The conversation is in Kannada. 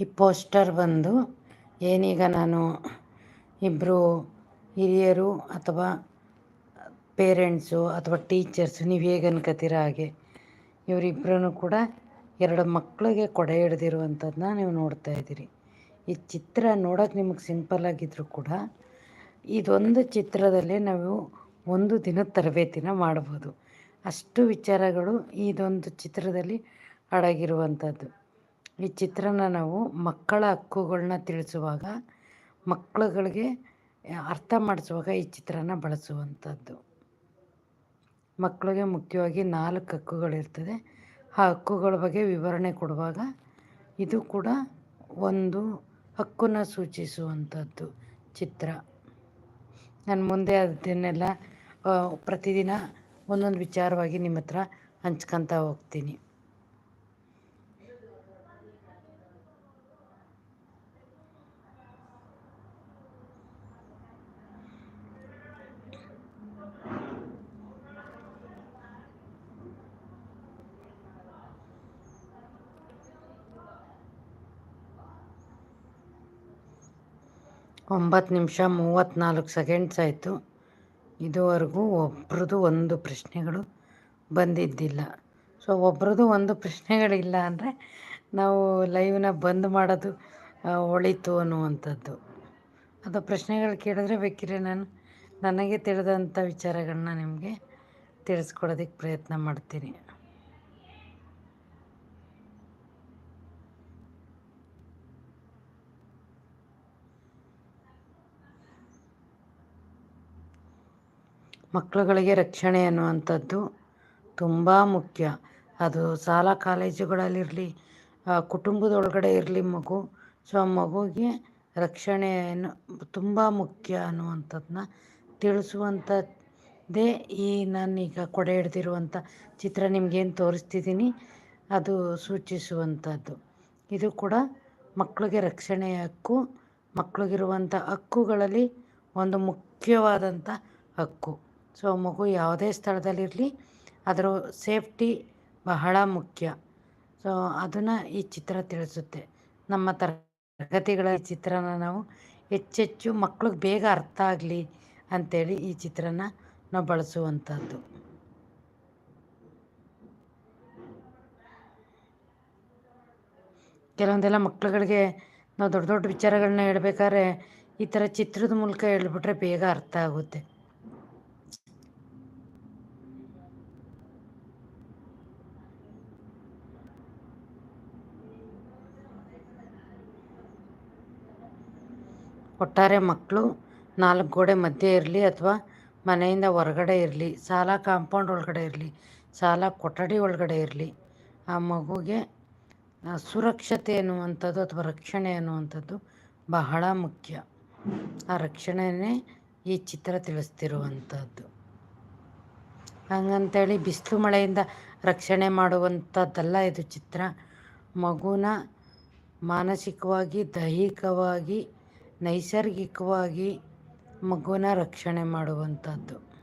ಈ ಪೋಸ್ಟರ್ ಬಂದು ಏನೀಗ ನಾನು ಇಬ್ಬರು ಹಿರಿಯರು ಅಥವಾ ಪೇರೆಂಟ್ಸು ಅಥವಾ ಟೀಚರ್ಸು ನೀವು ಹೇಗೆ ಅನ್ಕೋತೀರ ಹಾಗೆ ಇವರಿಬ್ಬರೂ ಕೂಡ ಎರಡು ಮಕ್ಕಳಿಗೆ ಕೊಡೆ ಹಿಡ್ದಿರುವಂಥದ್ದನ್ನ ನೀವು ನೋಡ್ತಾ ಇದ್ದೀರಿ. ಈ ಚಿತ್ರ ನೋಡೋಕೆ ನಿಮಗೆ ಸಿಂಪಲ್ ಆಗಿದ್ದರೂ ಕೂಡ ಇದೊಂದು ಚಿತ್ರದಲ್ಲಿ ನಾವು ಒಂದು ದಿನದ ತರಬೇತಿನ ಮಾಡ್ಬೋದು. ಅಷ್ಟು ವಿಚಾರಗಳು ಇದೊಂದು ಚಿತ್ರದಲ್ಲಿ ಅಡಗಿರುವಂಥದ್ದು. ಈ ಚಿತ್ರನ ನಾವು ಮಕ್ಕಳ ಹಕ್ಕುಗಳನ್ನ ತಿಳಿಸುವಾಗ, ಮಕ್ಕಳುಗಳಿಗೆ ಅರ್ಥ ಮಾಡಿಸುವಾಗ ಈ ಚಿತ್ರನ ಬಳಸುವಂಥದ್ದು. ಮಕ್ಕಳಿಗೆ ಮುಖ್ಯವಾಗಿ ನಾಲ್ಕು ಹಕ್ಕುಗಳಿರ್ತದೆ. ಆ ಹಕ್ಕುಗಳ ಬಗ್ಗೆ ವಿವರಣೆ ಕೊಡುವಾಗ ಇದು ಕೂಡ ಒಂದು ಹಕ್ಕನ್ನು ಸೂಚಿಸುವಂಥದ್ದು ಚಿತ್ರ. ನಾನು ಮುಂದೆ ಅದನ್ನೆಲ್ಲ ಪ್ರತಿದಿನ ಒಂದೊಂದು ವಿಚಾರವಾಗಿ ನಿಮ್ಮ ಹತ್ರ ಹಂಚ್ಕೊತಾ ಹೋಗ್ತೀನಿ. ಒಂಬತ್ತು ನಿಮಿಷ ಮೂವತ್ತ್ನಾಲ್ಕು ಸೆಕೆಂಡ್ಸ್ ಆಯಿತು. ಇದುವರೆಗೂ ಒಬ್ರದ್ದು ಒಂದು ಪ್ರಶ್ನೆಗಳು ಬಂದಿದ್ದಿಲ್ಲ. ಸೊ, ಒಬ್ರದ್ದು ಒಂದು ಪ್ರಶ್ನೆಗಳಿಲ್ಲ ಅಂದರೆ ನಾವು ಲೈವ್ನ ಬಂದ್ ಮಾಡೋದು ಒಳಿತು ಅನ್ನುವಂಥದ್ದು. ಅದು ಪ್ರಶ್ನೆಗಳು ಕೇಳಿದ್ರೆ ಬೇಕಿದ್ರೆ ನಾನು, ನನಗೆ ತಿಳಿದಂಥ ವಿಚಾರಗಳನ್ನ ನಿಮಗೆ ತಿಳಿಸ್ಕೊಡೋದಕ್ಕೆ ಪ್ರಯತ್ನ ಮಾಡ್ತೀನಿ. ಮಕ್ಕಳುಗಳಿಗೆ ರಕ್ಷಣೆ ಅನ್ನುವಂಥದ್ದು ತುಂಬ ಮುಖ್ಯ. ಅದು ಶಾಲಾ ಕಾಲೇಜುಗಳಲ್ಲಿರಲಿ ಕುಟುಂಬದೊಳಗಡೆ ಇರಲಿ ಮಗು, ಸೊ ಆ ಮಗುಗೆ ರಕ್ಷಣೆಯನ್ನು ತುಂಬ ಮುಖ್ಯ ಅನ್ನುವಂಥದ್ದನ್ನ ತಿಳಿಸುವಂಥದ್ದೇ ಈ ನಾನೀಗ ಕೊಡೆ ಹಿಡ್ದಿರುವಂಥ ಚಿತ್ರ ನಿಮಗೇನು ತೋರಿಸ್ತಿದ್ದೀನಿ. ಅದು ಸೂಚಿಸುವಂಥದ್ದು. ಇದು ಕೂಡ ಮಕ್ಕಳಿಗೆ ರಕ್ಷಣೆಯ ಹಕ್ಕು, ಮಕ್ಕಳಿಗಿರುವಂಥ ಹಕ್ಕುಗಳಲ್ಲಿ ಒಂದು ಮುಖ್ಯವಾದಂಥ ಹಕ್ಕು. ಸೊ ಮಗು ಯಾವುದೇ ಸ್ಥಳದಲ್ಲಿರಲಿ ಅದರ ಸೇಫ್ಟಿ ಬಹಳ ಮುಖ್ಯ. ಸೊ ಅದನ್ನು ಈ ಚಿತ್ರ ತಿಳಿಸುತ್ತೆ. ನಮ್ಮ ತರಗತಿಗಳ ಈ ಚಿತ್ರನ ನಾವು ಹೆಚ್ಚೆಚ್ಚು ಮಕ್ಳಿಗೆ ಬೇಗ ಅರ್ಥ ಆಗಲಿ ಅಂಥೇಳಿ ಈ ಚಿತ್ರನ ನಾವು ಬಳಸುವಂಥದ್ದು. ಕೆಲವೊಂದೆಲ್ಲ ಮಕ್ಳುಗಳಿಗೆ ನಾವು ದೊಡ್ಡ ದೊಡ್ಡ ವಿಚಾರಗಳನ್ನ ಹೇಳ್ಬೇಕಾದ್ರೆ ಈ ಥರ ಚಿತ್ರದ ಮೂಲಕ ಹೇಳ್ಬಿಟ್ರೆ ಬೇಗ ಅರ್ಥ ಆಗುತ್ತೆ. ಒಟ್ಟಾರೆ ಮಕ್ಕಳು ನಾಲ್ಕು ಗೋಡೆ ಮಧ್ಯೆ ಇರಲಿ ಅಥವಾ ಮನೆಯಿಂದ ಹೊರಗಡೆ ಇರಲಿ, ಸಾಲ ಕಾಂಪೌಂಡ್ ಒಳಗಡೆ ಇರಲಿ, ಸಾಲ ಕೊಠಡಿ ಒಳಗಡೆ ಇರಲಿ, ಆ ಮಗುಗೆ ಸುರಕ್ಷತೆ ಅನ್ನುವಂಥದ್ದು ಅಥವಾ ರಕ್ಷಣೆ ಅನ್ನುವಂಥದ್ದು ಬಹಳ ಮುಖ್ಯ. ಆ ರಕ್ಷಣೆಯೇ ಈ ಚಿತ್ರ ತಿಳಿಸ್ತಿರುವಂಥದ್ದು. ಹಂಗಂತೇಳಿ ಬಿಸಿಲು ಮಳೆಯಿಂದ ರಕ್ಷಣೆ ಮಾಡುವಂಥದ್ದಲ್ಲ ಇದು ಚಿತ್ರ. ಮಗುನ ಮಾನಸಿಕವಾಗಿ, ದೈಹಿಕವಾಗಿ ನೈಸರ್ಗಿಕವಾಗಿ ಮಗುನ ರಕ್ಷಣೆ ಮಾಡುವಂಥದ್ದು.